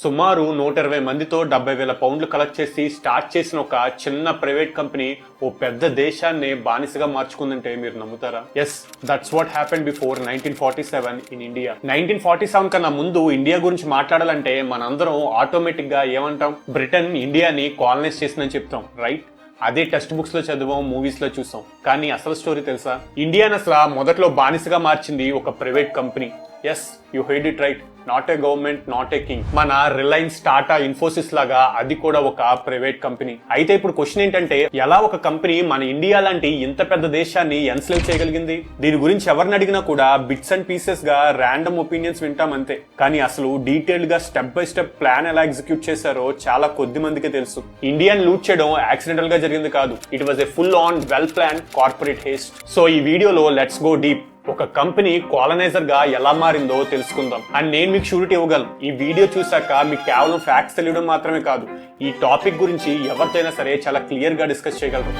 సుమారు నూట ఇరవై మందితో డెబ్బై వేల పౌండ్లు కలెక్ట్ చేసి స్టార్ట్ చేసిన ఒక చిన్న ప్రైవేట్ కంపెనీ ఓ పెద్ద దేశాన్ని బానిసగా మార్చుకుందంటే మీరు నమ్ముతారా? Yes that's what happen before nineteen forty seven in India nineteen forty seven కన్నా ముందు ఇండియా గురించి మాట్లాడాలంటే మనందరం ఆటోమేటిక్గా ఏమంటాం? బ్రిటన్ ఇండియాని కాలనైజ్ చేసిందని చెప్తాం రైట్ అదే టెక్స్ట్ బుక్స్లో చదివాం మూవీస్లో చూసాం. కానీ అసలు స్టోరీ తెలుసా? ఇండియాని అసలు మొదట్లో బానిసగా మార్చింది ఒక private company. Yes you heard it right not a government not a king మన రిలయన్స్ టాటా ఇన్ఫోసిస్ లాగా అది కూడా ఒక ప్రైవేట్ కంపెనీ అయితే ఇప్పుడు క్వశ్చన్ ఏంటంటే ఎలా ఒక కంపెనీ మన ఇండియా లాంటి ఇంత పెద్ద దేశాన్ని ఎన్స్లేవ్ చేయగలిగింది? దీని గురించి ఎవరిని అడిగినా కూడా బిట్స్ అండ్ పీసెస్గా ర్యాండమ్ ఒపీనియన్స్ వింటాం అంతే. కానీ అసలు డీటెయిల్డ్గా స్టెప్ బై స్టెప్ ప్లాన్ ఎలా ఎగ్జిక్యూట్ చేశారో చాలా కొద్ది మందికి తెలుసు. ఇండియాని లూట్ చేయడం యాక్సిడెంటల్గా జరిగింది కాదు. It was a full on well plan corporate heist so ఈ వీడియోలో లెట్స్ గో డీప్ ఒక కంపెనీ కాలనైజర్గా ఎలా మారిందో తెలుసుకుందాం. అండ్ నేను మీకు షూరిటీ ఇవ్వగలను. ఈ వీడియో చూసాక మీకు కేవలం ఫ్యాక్స్ తెలియడం మాత్రమే కాదు. ఈ టాపిక్ గురించి ఎవరితోనైనా సరే చాలా క్లియర్గా డిస్కస్ చేయగలరు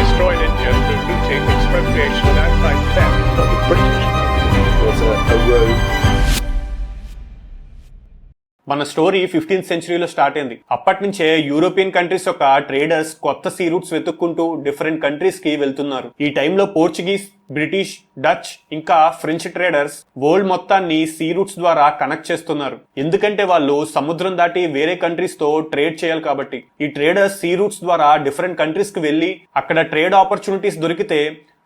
Destroyed మన స్టోరీ ఫిఫ్టీన్త్ సెంచరీలో స్టార్ట్ అయింది. అప్పటి నుంచే యూరోపియన్ కంట్రీస్ యొక్క ట్రేడర్స్ కొత్త సీ రూట్స్ వెతుక్కుంటూ డిఫరెంట్ కంట్రీస్కి వెళ్తున్నారు. ఈ టైంలో పోర్చుగీస్ బ్రిటిష్ డచ్ ఇంకా ఫ్రెంచ్ ట్రేడర్స్ వరల్డ్ మొత్తాన్ని సీ రూట్స్ ద్వారా కనెక్ట్ చేస్తున్నారు. ఎందుకంటే వాళ్ళు సముద్రం దాటి వేరే కంట్రీస్తో ట్రేడ్ చేయాలి కాబట్టి. ఈ ట్రేడర్స్ సీ రూట్స్ ద్వారా డిఫరెంట్ కంట్రీస్కి వెళ్ళి అక్కడ ట్రేడ్ ఆపర్చునిటీస్ దొరికితే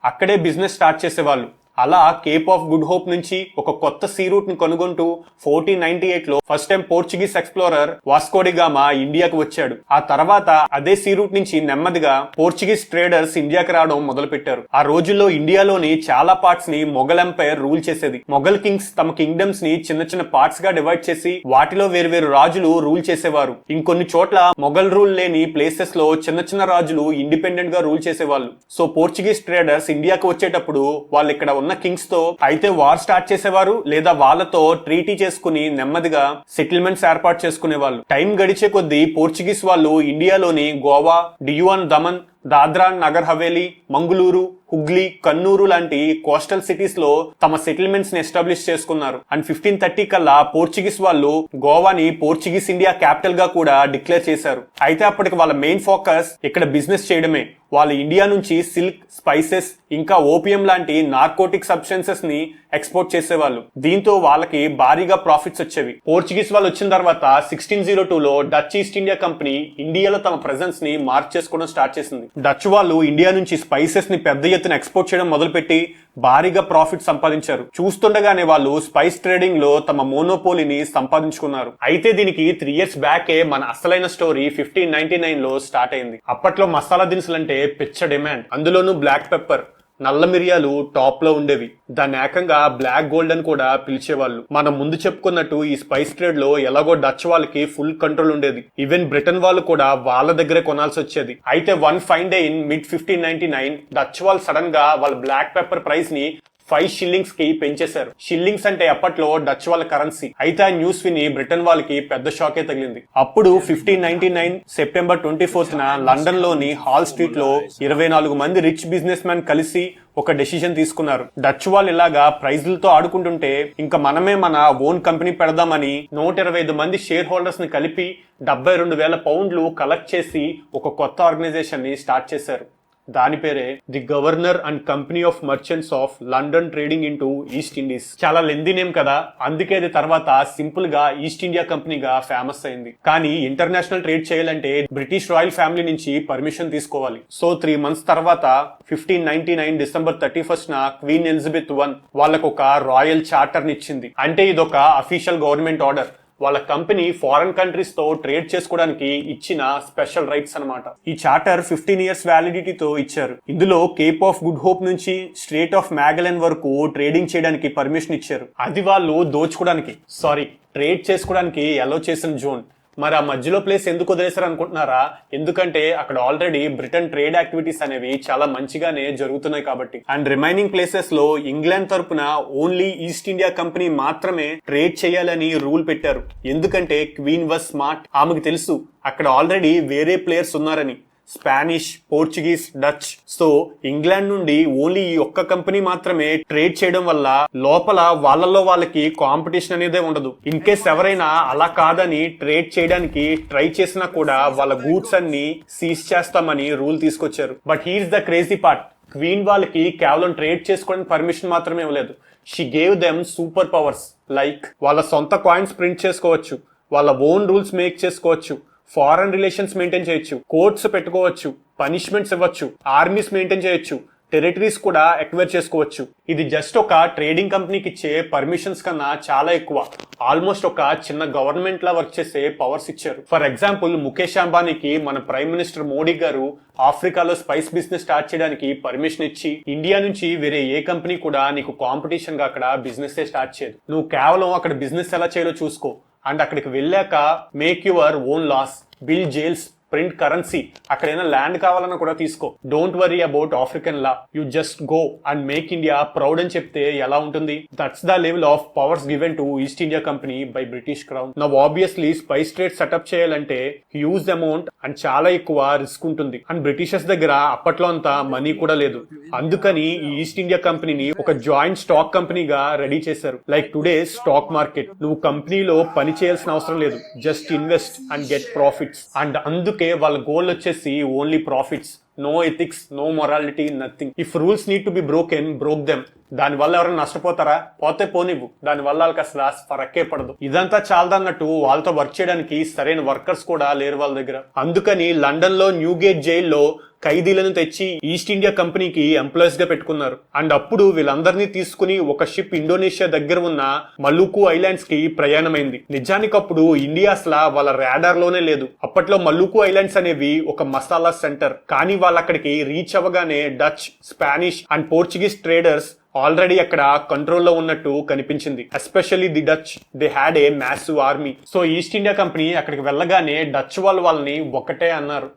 అక్కడే బిజినెస్ స్టార్ట్ చేసేవాళ్ళు. అలా కేప్ ఆఫ్ గుడ్ హోప్ నుంచి ఒక కొత్త సీ రూట్ని కనుగొంటూ ఫోర్టీన్ నైన్టీ ఎయిట్లో first time Portuguese explorer Vasco da Gama ఇండియాకు వచ్చాడు. ఆ తర్వాత అదే సీ రూట్ నుంచి నెమ్మదిగా పోర్చుగీస్ ట్రేడర్స్ ఇండియాకి రావడం మొదలు పెట్టారు ఆ రోజుల్లో ఇండియాలోని చాలా పార్ట్స్ని మొఘల్ ఎంపైర్ రూల్ చేసేది. మొఘల్ కింగ్స్ తమ కింగ్డమ్స్ని చిన్న చిన్న పార్ట్స్గా డివైడ్ చేసి వాటిలో వేరువేరు రాజులు రూల్ చేసేవారు. ఇంకొన్ని చోట్ల మొఘల్ రూల్ లేని ప్లేసెస్లో చిన్న చిన్న రాజులు ఇండిపెండెంట్గా రూల్ చేసేవాళ్ళు. సో పోర్చుగీస్ ట్రేడర్స్ ఇండియాకు వచ్చేటప్పుడు వాళ్ళు ఇక్కడ ఉన్న కింగ్స్తో అయితే వార్ స్టార్ట్ చేసేవారు లేదా వాళ్ళతో ట్రీటీ చేసుకుని నెమ్మదిగా సెటిల్మెంట్స్ ఏర్పాటు చేసుకునేవాళ్ళు. టైం గడిచే కొద్దీ పోర్చుగీస్ వాళ్ళు ఇండియాలోని గోవా డియువన్ దమన్ దాద్రా నగర్ హవేలీ మంగుళూరు హుగ్లీ కన్నూరు లాంటి కోస్టల్ సిటీస్లో తమ సెటిల్మెంట్స్ని ఎస్టాబ్లిష్ చేసుకున్నారు. అండ్ ఫిఫ్టీన్ థర్టీ కల్లా పోర్చుగీస్ వాళ్ళు గోవాని పోర్చుగీస్ ఇండియా క్యాపిటల్గా కూడా డిక్లేర్ చేశారు. అయితే అప్పటికి వాళ్ళ మెయిన్ ఫోకస్ ఇక్కడ బిజినెస్ చేయడమే. వాళ్ళు ఇండియా నుంచి సిల్క్ స్పైసెస్ ఇంకా ఓపియం లాంటి నార్కోటిక్ సబ్స్టెన్సెస్ని ఎక్స్పోర్ట్ చేసేవాళ్ళు. దీంతో వాళ్ళకి భారీగా ప్రాఫిట్స్ వచ్చేవి. పోర్చుగీస్ వాళ్ళు వచ్చిన తర్వాత సిక్స్టీన్ జీరో టూ లో డచ్ ఈస్ట్ ఇండియా కంపెనీ ఇండియాలో తమ ప్రెసెన్స్ని మార్క్ చేసుకోవడం స్టార్ట్ చేసింది. డచ్ వాళ్ళు ఇండియా నుంచి స్పైసెస్ని పెద్ద చేతిని ఎక్స్పోర్ట్ చేయడం మొదలుపెట్టి భారీగా ప్రాఫిట్ సంపాదించారు. చూస్తుండగానే వాళ్ళు స్పైస్ ట్రేడింగ్లో తమ మోనోపోలీని సంపాదించుకున్నారు. అయితే దీనికి త్రీ ఇయర్స్ బ్యాకే మన అసలైన స్టోరీ ఫిఫ్టీన్ నైన్టీ నైన్లో స్టార్ట్ అయింది. అప్పట్లో మసాలా దినుసులు అంటే పిచ్చ డిమాండ్ అందులోనూ బ్లాక్ పెప్పర్ నల్ల మిరియాలు టాప్లో ఉండేవి. దాన్ని ఏకంగా బ్లాక్ గోల్డ్ అని కూడా పిలిచేవాళ్ళు. మనం ముందు చెప్పుకున్నట్టు ఈ స్పైస్ ట్రేడ్లో ఎలాగో డచ్ వాళ్ళకి ఫుల్ కంట్రోల్ ఉండేది. ఈవెన్ బ్రిటన్ వాళ్ళు కూడా వాళ్ళ దగ్గరే కొనాల్సి వచ్చేది. అయితే one fine day in mid fifteen ninety nine Dutch వాళ్ళు సడన్గా వాళ్ళ బ్లాక్ పెప్పర్ ప్రైస్ని ఫైవ్ షిల్లింగ్స్కి పెంచేశారు. షిల్లింగ్స్ అంటే అప్పట్లో డచ్ వాళ్ళ కరెన్సీ అయితే ఆ న్యూస్ విని బ్రిటన్ వాళ్ళకి పెద్ద షాకే తగిలింది. అప్పుడు fifteen ninety nine September twenty fourth న లండన్లోని హాల్ స్ట్రీట్లో ఇరవై నాలుగు మంది రిచ్ బిజినెస్ మ్యాన్ కలిసి ఒక డెసిషన్ తీసుకున్నారు. డచ్ వాళ్ళు ఇలాగా ప్రైజ్లతో ఆడుకుంటుంటే ఇంకా మనమే మన ఓన్ కంపెనీ పెడదామని నూట ఇరవై ఐదు మంది షేర్ హోల్డర్స్ని కలిపి డెబ్బై రెండు వేల పౌండ్లు కలెక్ట్ చేసి ఒక కొత్త ఆర్గనైజేషన్ని స్టార్ట్ చేశారు. దాని పేరే the governor and company of merchants of London trading in East Indies. చాలా లెంది నేమ్ కదా. అందుకే అది తర్వాత సింపుల్గా ఈస్ట్ ఇండియా కంపెనీగా ఫేమస్ అయింది. కానీ ఇంటర్నేషనల్ ట్రేడ్ చేయాలంటే బ్రిటిష్ రాయల్ ఫ్యామిలీ నుంచి పర్మిషన్ తీసుకోవాలి. సో త్రీ మంత్స్ తర్వాత fifteen ninety nine December thirty first న క్వీన్ ఎలిజబెత్ వన్ వాళ్ళకు ఒక రాయల్ చార్టర్ నిచ్చింది అంటే ఇదొక అఫీషియల్ గవర్నమెంట్ ఆర్డర్. వాళ్ళ కంపెనీ ఫారెన్ కంట్రీస్తో ట్రేడ్ చేసుకోవడానికి ఇచ్చిన స్పెషల్ రైట్స్ అన్నమాట. ఈ చార్టర్ ఫిఫ్టీన్ ఇయర్స్ వ్యాలిడిటీతో ఇచ్చారు. ఇందులో కేప్ ఆఫ్ గుడ్ హోప్ నుంచి స్ట్రేట్ ఆఫ్ మ్యాగలెన్ వరకు ట్రేడింగ్ చేయడానికి పర్మిషన్ ఇచ్చారు. అది వాళ్ళు దోచుకోవడానికి సారీ ట్రేడ్ చేసుకోవడానికి అలో చేసిన జోన్. మరి ఆ మధ్యలో ప్లేస్ ఎందుకు వదిలేశారు అనుకుంటున్నారా? ఎందుకంటే అక్కడ ఆల్రెడీ బ్రిటన్ ట్రేడ్ యాక్టివిటీస్ అనేవి చాలా మంచిగానే జరుగుతున్నాయి కాబట్టి. అండ్ రిమైనింగ్ ప్లేసెస్లో ఇంగ్లాండ్ తరపున ఓన్లీ ఈస్ట్ ఇండియా కంపెనీ మాత్రమే ట్రేడ్ చేయాలని రూల్ పెట్టారు. ఎందుకంటే క్వీన్ వాజ్ స్మార్ట్ ఆమెకు తెలుసు. అక్కడ ఆల్రెడీ వేరే ప్లేయర్స్ ఉన్నారని. Spanish Portuguese Dutch. So England నుండి ఓన్లీ ఈ ఒక్క కంపెనీ మాత్రమే ట్రేడ్ చేయడం వల్ల లోపల వాళ్ళలో వాళ్ళకి కాంపిటీషన్ అనేది ఉండదు. ఇన్ కేస్ ఎవరైనా అలా కాదని ట్రేడ్ చేయడానికి ట్రై చేసినా కూడా వాళ్ళ గూడ్స్ అన్ని సీజ్ చేస్తామని రూల్ తీసుకొచ్చారు. But here's the crazy part. Queen వాళ్ళకి కేవలం ట్రేడ్ చేసుకోవడానికి పర్మిషన్ మాత్రమే ఇవ్వలేదు. She gave them super powers. Like వాళ్ళ సొంత కాయిన్స్ ప్రింట్ చేసుకోవచ్చు. వాళ్ళ ఓన్ రూల్స్ మేక్ చేసుకోవచ్చు. ఫారెన్ రిలేషన్స్ మెయింటైన్ చేయొచ్చు కోర్ట్స్ పెట్టుకోవచ్చు పనిష్మెంట్స్ ఇవ్వచ్చు ఆర్మీస్ మెయింటైన్ చేయొచ్చు టెరిటరీస్ కూడా ఎక్వైర్ చేసుకోవచ్చు. ఇది జస్ట్ ఒక ట్రేడింగ్ కంపెనీకి ఇచ్చే పర్మిషన్స్ కన్నా చాలా ఎక్కువ. ఆల్మోస్ట్ ఒక చిన్న గవర్నమెంట్ లా వర్క్ చేసే పవర్స్ ఇచ్చారు. ఫర్ ఎగ్జాంపుల్ ముఖేష్ అంబానీకి మన ప్రైమ్ మినిస్టర్ మోడీ గారు ఆఫ్రికాలో స్పైస్ బిజినెస్ స్టార్ట్ చేయడానికి పర్మిషన్ ఇచ్చి ఇండియా నుంచి వేరే ఏ కంపెనీ కూడా నీకు కాంపిటీషన్గా అక్కడ బిజినెస్ స్టార్ట్ చేయదు. నువ్వు కేవలం అక్కడ బిజినెస్ ఎలా చేయాలో చూసుకో. అండ్ అక్కడికి వెళ్ళాక make your own laws build jails print currency అక్కడైనా ల్యాండ్ కావాలన్నా కూడా తీసుకో. Don't worry about African law you just go and make India proud అని చెప్తే ఎలా ఉంటుంది? That's the level of powers given to East India company by British crown now obviously spice trade setup చేయాలంటే huge amount and చాలా ఎక్కువ risk ఉంటుంది. And Britishers దగ్గర అప్పట్లో అంత మనీ కూడా లేదు. అందుకని ఈ ఈస్ట్ ఇండియా కంపెనీని ఒక జాయింట్ స్టాక్ కంపెనీగా రెడీ చేశారు. లైక్ టుడే స్టాక్ మార్కెట్ నువ్వు కంపెనీలో పని చేయాల్సిన అవసరం లేదు. Just invest and get profits and అందుకే వాళ్ళ గోల్ వచ్చేసి only profits no ethics no morality nothing if rules need to be broken broke them దాని వల్ల ఎవరైనా నష్టపోతారా? పోతే పోనివ్వు. దాని వల్ల వాళ్ళకి అసలు ఫరక్కే పడదు. ఇదంతా చాలదన్నట్టు వాళ్ళతో వర్క్ చేయడానికి సరైన వర్కర్స్ కూడా లేరు వాళ్ళ దగ్గర. అందుకని లండన్లో న్యూగేట్ జైల్లో ఖైదీలను తెచ్చి ఈస్ట్ ఇండియా కంపెనీకి ఎంప్లాయీస్గా పెట్టుకున్నారు. అండ్ అప్పుడు వీళ్ళందరినీ తీసుకుని ఒక షిప్ ఇండోనేషియా దగ్గర ఉన్న మలుకు ఐలాండ్స్కి ప్రయాణమైంది. నిజానికి అప్పుడు ఇండియా అసలు వాళ్ళ రాడార్లోనే లేదు. అప్పట్లో మలుకు ఐలాండ్స్ అనేవి ఒక మసాలా సెంటర్ కానీ వాళ్ళు అక్కడికి రీచ్ అవ్వగానే Dutch Spanish and Portuguese traders already అక్కడ కంట్రోల్లో ఉన్నట్టు కనిపించింది. Especially the Dutch they had a massive army so East India company అక్కడికి వెళ్ళగానే డచ్ వాళ్ళు వాళ్ళని ఒకటే అన్నారు.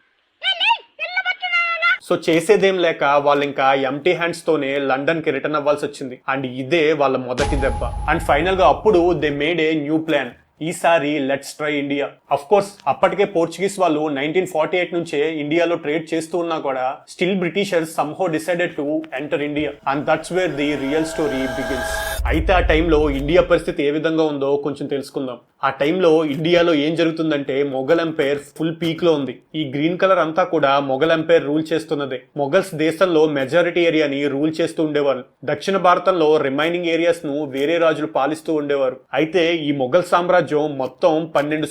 సో చేసేదేం లేక వాళ్ళు ఇంకా ఎంటీ హ్యాండ్స్ తోనే లండన్కి రిటర్న్ అవ్వాల్సి వచ్చింది. అండ్ ఇదే వాళ్ళ మొదటి దెబ్బ. అండ్ ఫైనల్గా అప్పుడు they made a new plan ఈసారి లెట్స్ ట్రై ఇండియా కోర్స్ అప్పటికే పోర్చుగీస్ వాళ్ళు నైన్టీన్ ఫార్టీ ఎయిట్ నుంచే ఇండియాలో ట్రేడ్ చేస్తూ ఉన్నా కూడా still Britishers somehow decided to enter India and that's where the real story begins అయితే ఆ టైంలో ఇండియా పరిస్థితి ఏ విధంగా ఉందో కొంచెం తెలుసుకుందాం. ఆ టైంలో ఇండియాలో ఏం జరుగుతుందంటే మొఘల్ ఎంపైర్ ఫుల్ పీక్లో ఉంది. ఈ గ్రీన్ కలర్ అంతా కూడా మొఘల్ ఎంపైర్ రూల్ చేస్తున్నదే. మొఘల్స్ దేశంలో మెజారిటీ ఏరియాని రూల్ చేస్తూ ఉండేవారు. దక్షిణ భారతంలో రిమైనింగ్ ఏరియాస్ను వేరే రాజులు పాలిస్తూ ఉండేవారు. అయితే ఈ మొఘల్ సామ్రాజ్యం మొత్తం పన్నెండు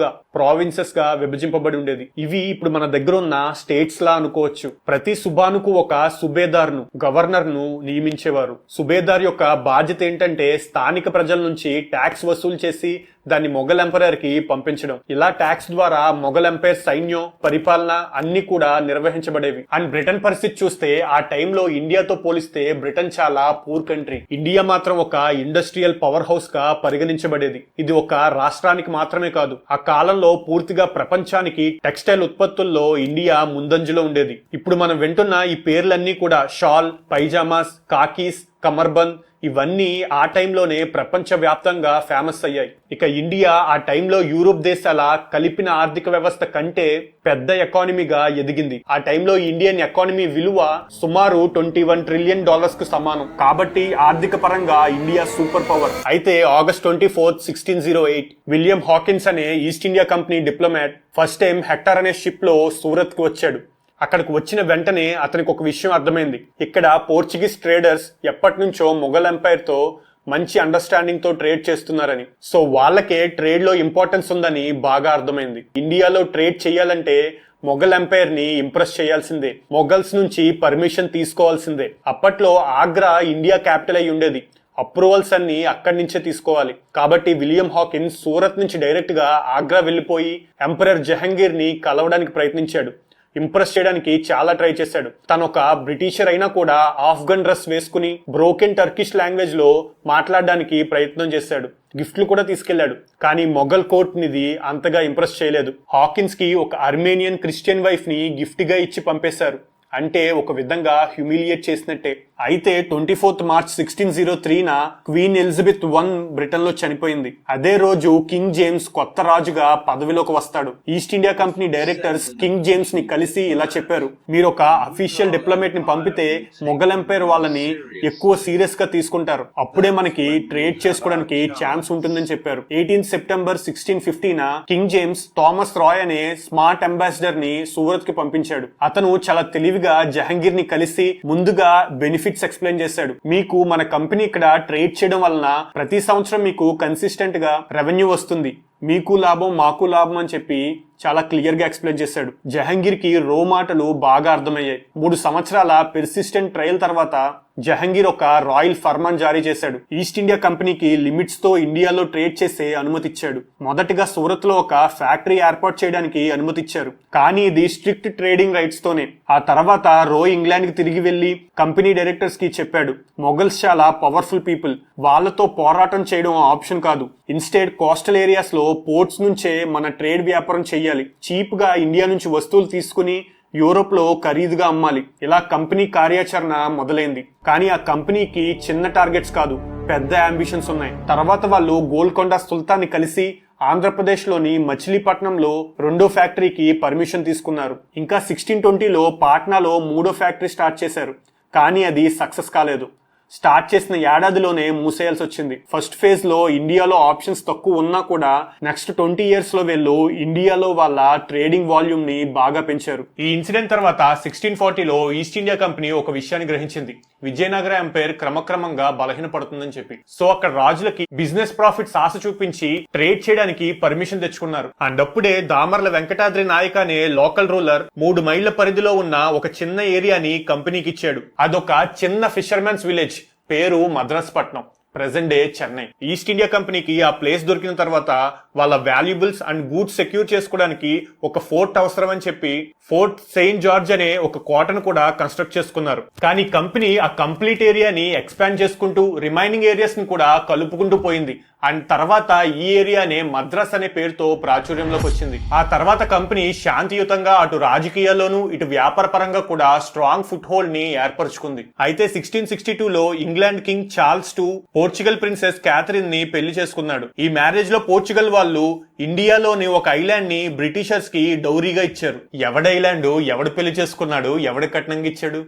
നൽകുക ప్రావిన్సెస్గా విభజింపబడి ఉండేది. ఇవి ఇప్పుడు మన దగ్గర ఉన్న స్టేట్స్ లా అనుకోవచ్చు. ప్రతి సుబానుకు ఒక సుబేదార్ను గవర్నర్ను నియమించేవారు. సుబేదార్ యొక్క బాధ్యత ఏంటంటే స్థానిక ప్రజల నుంచి ట్యాక్స్ వసూలు చేసి దాన్ని మొఘల్ ఎంపైర్కి పంపించడం. ఇలా ట్యాక్స్ ద్వారా మొఘల్ ఎంపైర్ సైన్యం పరిపాలన అన్ని కూడా నిర్వహించబడేవి. అండ్ బ్రిటన్ పరిస్థితి చూస్తే ఆ టైంలో ఇండియాతో పోలిస్తే బ్రిటన్ చాలా పూర్ కంట్రీ. ఇండియా మాత్రం ఒక ఇండస్ట్రియల్ పవర్ హౌస్గా పరిగణించబడేది. ఇది ఒక రాష్ట్రానికి మాత్రమే కాదు ఆ కాలంలో పూర్తిగా ప్రపంచానికి టెక్స్టైల్ ఉత్పత్తుల్లో ఇండియా ముందంజలో ఉండేది. ఇప్పుడు మనం వింటున్న ఈ పేర్లన్నీ కూడా షాల్ పైజామాస్ కాకీస్ కమర్బంద్ ఇవన్నీ ఆ టైంలోనే ప్రపంచవ్యాప్తంగా ఫేమస్ అయ్యాయి. ఇక ఇండియా ఆ టైంలో యూరోప్ దేశాల కలిపిన ఆర్థిక వ్యవస్థ కంటే పెద్ద ఎకానమీగా ఎదిగింది. ఆ టైంలో ఇండియన్ ఎకానమీ విలువ సుమారు ట్వంటీ వన్ ట్రిలియన్ డాలర్స్కు సమానం. కాబట్టి ఆర్థిక పరంగా ఇండియా సూపర్ పవర్. అయితే August twenty fourth sixteen zero eight William Hawkins అనే East India company diplomat first time Hector అనే షిప్లో సూరత్కు వచ్చాడు. అక్కడికి వచ్చిన వెంటనే అతనికి ఒక విషయం అర్థమైంది. ఇక్కడ పోర్చుగీస్ ట్రేడర్స్ ఎప్పటి నుంచో మొఘల్ ఎంపైర్తో మంచి అండర్స్టాండింగ్తో ట్రేడ్ చేస్తున్నారని. సో వాళ్ళకే ట్రేడ్లో ఇంపార్టెన్స్ ఉందని బాగా అర్థమైంది. ఇండియాలో ట్రేడ్ చేయాలంటే మొఘల్ ఎంపైర్ని ఇంప్రెస్ చేయాల్సిందే. మొఘల్స్ నుంచి పర్మిషన్ తీసుకోవాల్సిందే. అప్పట్లో ఆగ్రా ఇండియా క్యాపిటల్ అయి ఉండేది. అప్రూవల్స్ అన్ని అక్కడి నుంచే తీసుకోవాలి. కాబట్టి విలియం హాకిన్ సూరత్ నుంచి డైరెక్ట్గా ఆగ్రా వెళ్ళిపోయి ఎంపరర్ జహంగీర్ని కలవడానికి ప్రయత్నించాడు. ఇంప్రెస్ చేయడానికి చాలా ట్రై చేశాడు. తను ఒక బ్రిటిషర్ అయినా కూడా ఆఫ్ఘన్ డ్రెస్ వేసుకుని బ్రోకెన్ టర్కిష్ లాంగ్వేజ్లో మాట్లాడడానికి ప్రయత్నం చేశాడు. గిఫ్ట్లు కూడా తీసుకెళ్ళాడు కానీ మొఘల్ కోర్ట్ నిది అంతగా ఇంప్రెస్ చేయలేదు. హాకిన్స్కి ఒక అర్మేనియన్ క్రిస్టియన్ వైఫ్ని గిఫ్ట్గా ఇచ్చి పంపేశారు. అంటే ఒక విధంగా హ్యూమిలియేట్ చేసినట్టే. అయితే twenty fourth March sixteen zero త్రీన queen Elizabeth one బ్రిటన్లో చనిపోయింది. అదే రోజు కింగ్ జేమ్స్ కొత్త రాజుగా పదవిలోకి వస్తాడు. East India company directors king జేమ్స్ని కలిసి ఇలా చెప్పారు. మీరు ఒక అఫీషియల్ డిప్లొమేట్ని పంపితే మొఘల్ ఎంపైర్ వాళ్ళని ఎక్కువ సీరియస్గా తీసుకుంటారు. అప్పుడే మనకి ట్రేడ్ చేసుకోవడానికి ఛాన్స్ ఉంటుందని చెప్పారు. Eighteen September sixteen ఫిఫ్టీన king James Thomas Roy అనే స్మార్ట్ అంబాసిడర్ని సూరత్కి పంపించాడు. అతను చాలా తెలివి తెలివిగా జహంగీర్ని కలిసి ముందుగా బెనిఫిట్స్ ఎక్స్ప్లెయిన్ చేశాడు. మీకు మన కంపెనీ ఇక్కడ ట్రేడ్ చేయడం వలన ప్రతి సంవత్సరం మీకు కన్సిస్టెంట్గా రెవెన్యూ వస్తుంది. మీకు లాభం మాకు లాభం అని చెప్పి చాలా క్లియర్గా ఎక్స్ప్లెయిన్ చేశాడు. జహంగీర్కి రో మాటలు బాగా అర్థమయ్యాయి. మూడు సంవత్సరాల పెర్సిస్టెంట్ ట్రయల్ తర్వాత జహంగీర్ ఒక రాయల్ ఫర్మాన్ జారీ చేశాడు. ఈస్ట్ ఇండియా కంపెనీకి లిమిట్స్తో ఇండియాలో ట్రేడ్ చేసే అనుమతి ఇచ్చాడు మొదటగా సూరత్లో ఒక ఫ్యాక్టరీ ఏర్పాటు చేయడానికి అనుమతి ఇచ్చారు కానీ ఇది స్ట్రిక్ట్ ట్రేడింగ్ రైట్స్ తోనే ఆ తర్వాత రో ఇంగ్లాండ్కి తిరిగి వెళ్ళి కంపెనీ డైరెక్టర్స్కి చెప్పాడు. మొఘల్స్ చాలా పవర్ఫుల్ పీపుల్ వాళ్ళతో పోరాటం చేయడం ఆప్షన్ కాదు. ఇన్స్టెడ్ కోస్టల్ ఏరియాస్లో పోర్ట్స్ నుంచే మన ట్రేడ్ వ్యాపారం చేయాలి. చీప్గా ఇండియా నుంచి వస్తువులు తీసుకుని యూరోప్లో ఖరీదుగా అమ్మాలి. ఇలా కంపెనీ కార్యాచరణ మొదలైంది. కానీ ఆ కంపెనీకి చిన్న టార్గెట్స్ కాదు పెద్ద అంబిషన్స్ ఉన్నాయి. తర్వాత వాళ్ళు గోల్కొండ సుల్తాన్ని కలిసి ఆంధ్రప్రదేశ్లోని మచిలీపట్నంలో రెండో ఫ్యాక్టరీకి పర్మిషన్ తీసుకున్నారు. ఇంకా సిక్స్టీన్ ట్వంటీలో పాట్నాలో మూడో ఫ్యాక్టరీ స్టార్ట్ చేశారు. కానీ అది సక్సెస్ కాలేదు. స్టార్ట్ చేసిన ఏడాదిలోనే మూసేయాల్సి వచ్చింది ఫస్ట్ ఫేజ్లో ఇండియాలో ఆప్షన్స్ తక్కువ ఉన్నా కూడా నెక్స్ట్ ట్వంటీ ఇయర్స్లో వీళ్ళు ఇండియాలో వాళ్ళ ట్రేడింగ్ వాల్యూమ్ని బాగా పెంచారు. ఈ ఇన్సిడెంట్ తర్వాత సిక్స్టీన్ ఫార్టీలో ఈస్ట్ ఇండియా కంపెనీ ఒక విషయాన్ని గ్రహించింది. విజయనగర ఎంపైర్ క్రమక్రమంగా బలహీనపడుతుందని చెప్పి. సో అక్కడ రాజులకి బిజినెస్ ప్రాఫిట్స్ ఆశ చూపించి ట్రేడ్ చేయడానికి పర్మిషన్ తెచ్చుకున్నారు. అండ్ అప్పుడే దామర్ల వెంకటాద్రి నాయక్ అనే లోకల్ రూలర్ మూడు మైళ్ళ పరిధిలో ఉన్న ఒక చిన్న ఏరియాని కంపెనీకి ఇచ్చాడు అదొక చిన్న ఫిషర్మెన్స్ విలేజ్. పేరు Madras Patnam present day Chennai East India కంపెనీకి ఆ ప్లేస్ దొరికిన తర్వాత వాళ్ళ వాల్యుబుల్స్ అండ్ గూడ్స్ సెక్యూర్ చేసుకోవడానికి ఒక ఫోర్ట్ అవసరం అని చెప్పి ఫోర్ట్ సెయింట్ జార్జ్ అనే ఒక కోటను కూడా కన్స్ట్రక్ట్ చేసుకున్నారు. కానీ కంపెనీ ఆ కంప్లీట్ ఏరియాని ఎక్స్పాండ్ చేసుకుంటూ రిమైనింగ్ ఏరియాస్ని కూడా కలుపుకుంటూ పోయింది. అండ్ తర్వాత ఈ ఏరియానే మద్రాస్ అనే పేరుతో ప్రాచుర్యంలోకి వచ్చింది. ఆ తర్వాత కంపెనీ శాంతియుతంగా అటు రాజకీయాల్లోనూ ఇటు వ్యాపార పరంగా కూడా స్ట్రాంగ్ ఫుట్ హోల్డ్ని ఏర్పరచుకుంది. అయితే సిక్స్టీన్ సిక్స్టీ టూ లో England king Charles two Portugal princess క్యాథరిన్ని పెళ్ళి చేసుకున్నాడు. ఈ మ్యారేజ్లో పోర్చుగల్ వాళ్ళు ఇండియాలోని ఒక ఐలాండ్ని బ్రిటిషర్స్కి డౌరీగా ఇచ్చారు. ఎవడ ఐలాండ్? ఎవడు పెళ్ళి చేసుకున్నాడు? ఎవడి కట్నంగా ఇచ్చాడు?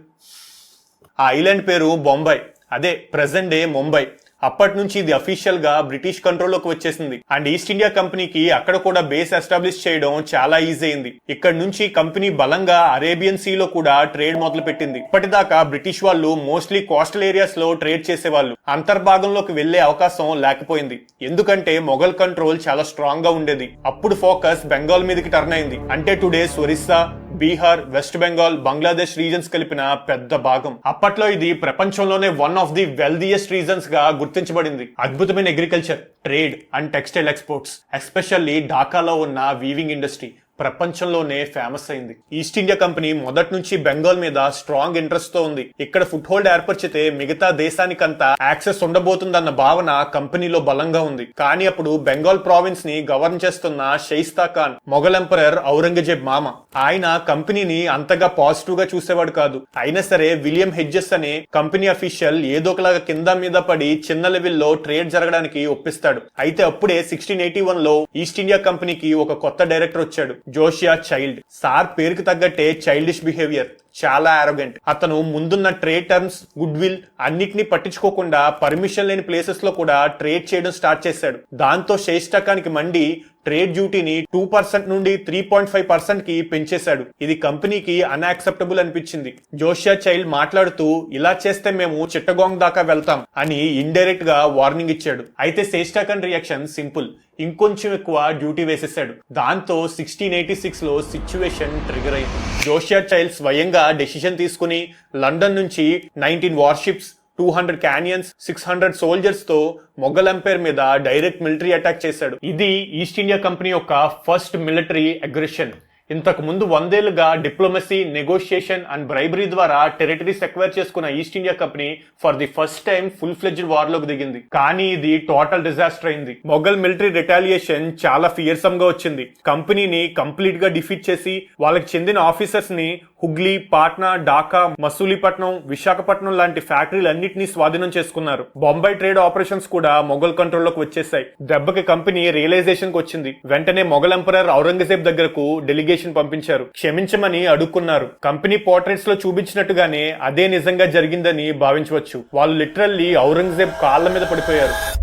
ఆ ఐలాండ్ పేరు బొంబాయి. అదే ప్రజెంట్ డే ముంబై. అప్పటి నుంచి ఇది అఫీషియల్గా బ్రిటిష్ కంట్రోల్లోకి వచ్చేసింది. అండ్ ఈస్ట్ ఇండియా కంపెనీకి అక్కడ కూడా బేస్ ఎస్టాబ్లిష్ చేయడం చాలా ఈజీ అయింది. ఇక్కడ నుంచి కంపెనీ బలంగా అరేబియన్ సీ లో కూడా ట్రేడ్ మొదలు పెట్టింది ఇప్పటిదాకా బ్రిటిష్ వాళ్ళు మోస్ట్లీ కోస్టల్ ఏరియాస్లో ట్రేడ్ చేసేవాళ్ళు. అంతర్భాగంలోకి వెళ్ళే అవకాశం లేకపోయింది. ఎందుకంటే మొఘల్ కంట్రోల్ చాలా స్ట్రాంగ్గా ఉండేది. అప్పుడు ఫోకస్ బెంగాల్ మీదకి టర్న్ అయింది. అంటే today Orissa Bihar west Bengal Bangladesh regions కలిపిన పెద్ద భాగం. అప్పట్లో ఇది ప్రపంచంలోనే వన్ ఆఫ్ ది వెల్దియెస్ట్ రీజన్స్గా గుర్తించబడింది. అద్భుతమైన agriculture trade and textile exports especially ఢాకాలో ఉన్న వీవింగ్ ఇండస్ట్రీ ప్రపంచంలోనే ఫేమస్ అయింది. ఈస్ట్ ఇండియా కంపెనీ మొదటి నుంచి బెంగాల్ మీద స్ట్రాంగ్ ఇంట్రెస్ట్తో ఉంది. ఇక్కడ ఫుట్ హోల్డ్ ఏర్పరిచితే మిగతా దేశానికంతా యాక్సెస్ ఉండబోతుందన్న భావన కంపెనీలో బలంగా ఉంది. కానీ అప్పుడు బెంగాల్ ప్రావిన్స్ని గవర్న్ చేస్తున్న షైస్తా ఖాన్ మొఘల్ ఎంపరర్ ఔరంగజేబ్ మామ ఆయన కంపెనీని అంతగా పాజిటివ్గా చూసేవాడు కాదు. అయినా సరే విలియం హెడ్జెస్ అనే కంపెనీ అఫీషియల్ ఏదో ఒకలాగా కింద మీద పడి చిన్న లెవెల్లో ట్రేడ్ జరగడానికి ఒప్పిస్తాడు. అయితే అప్పుడే సిక్స్టీన్ ఎయిటీ వన్లో ఈస్ట్ ఇండియా కంపెనీకి ఒక కొత్త డైరెక్టర్ వచ్చాడు. జోషియా చైల్డ్. సార్ పేరుకు తగ్గట్టే చైల్డిష్ బిహేవియర్. చాలా ఆరోగెంట్ అతను ముందున్న ట్రేడ్ టర్మ్స్ గుడ్ విల్ అన్నిటినీ పట్టించుకోకుండా పర్మిషన్ లేని ప్లేసెస్లో కూడా ట్రేడ్ చేయడం స్టార్ట్ చేశాడు. దాంతో శేష్టకానికి మండి ట్రేడ్ డ్యూటీని టూ పర్సెంట్ నుండి త్రీ పాయింట్ ఫైవ్ పర్సెంట్కి పెంచేశాడు. ఇది కంపెనీకి అన్యాక్సెప్టబుల్ అనిపించింది. జోషియా చైల్డ్ మాట్లాడుతూ ఇలా చేస్తే మేము చిట్టగోంగ్ దాకా వెళ్తాం అని ఇండైరెక్ట్గా వార్నింగ్ ఇచ్చాడు. అయితే శేష్టాకన్ రియాక్షన్ సింపుల్ ఇంకొంచెం ఎక్కువ డ్యూటీ వేసేసాడు దాంతో సిక్స్టీన్ ఎయిటీ సిక్స్లో సిచ్యువేషన్ ట్రిగర్ అయింది. జోషియా చైల్డ్ స్వయంగా డెసిషన్ తీసుకుని లండన్ నుంచి nineteen warships two hundred cannons six hundred సోల్జర్స్తో Mughal empire మీద డైరెక్ట్ మిలిటరీ అటాక్ చేశాడు. ఇది ఈస్ట్ ఇండియా కంపెనీ యొక్క ఫస్ట్ మిలిటరీ అగ్రెషన్ ఇంతకుముందు వందేళ్ళుగా డిప్లొమసీ నెగోషియేషన్ అండ్ బ్రైబరీ ద్వారా టెరిటరీస్ ఎక్వైర్ చేసుకున్న East India company for the first time full fledged వార్లోకి దిగింది. కానీ ఇది టోటల్ డిజాస్టర్ అయింది. మొఘల్ మిలిటరీ రిటాలియేషన్ చాలా ఫియర్సమ్గా వచ్చింది. కంపెనీని కంప్లీట్గా డిఫీట్ చేసి వాళ్ళకి చెందిన ఆఫీసర్స్ని హుగ్లీ పాట్నా ఢాకా మసూలీపట్నం విశాఖపట్నం లాంటి ఫ్యాక్టరీలన్నింటినీ స్వాధీనం చేసుకున్నారు. బొంబాయి ట్రేడ్ ఆపరేషన్స్ కూడా మొఘల్ కంట్రోల్లోకి వచ్చేసాయి. దెబ్బకి కంపెనీ రియలైజేషన్కి వచ్చింది. వెంటనే మొఘల్ ఎంపరర్ ఔరంగజేబ్ దగ్గరకు డెలిగేషన్ పంపించారు. క్షమించమని అడుక్కున్నారు. కంపెనీ పోర్ట్రేట్స్లో చూపించినట్టుగానే అదే నిజంగా జరిగిందని భావించవచ్చు. వాళ్ళు లిటరల్లీ ఔరంగజేబ్ కాళ్ళ మీద పడిపోయారు.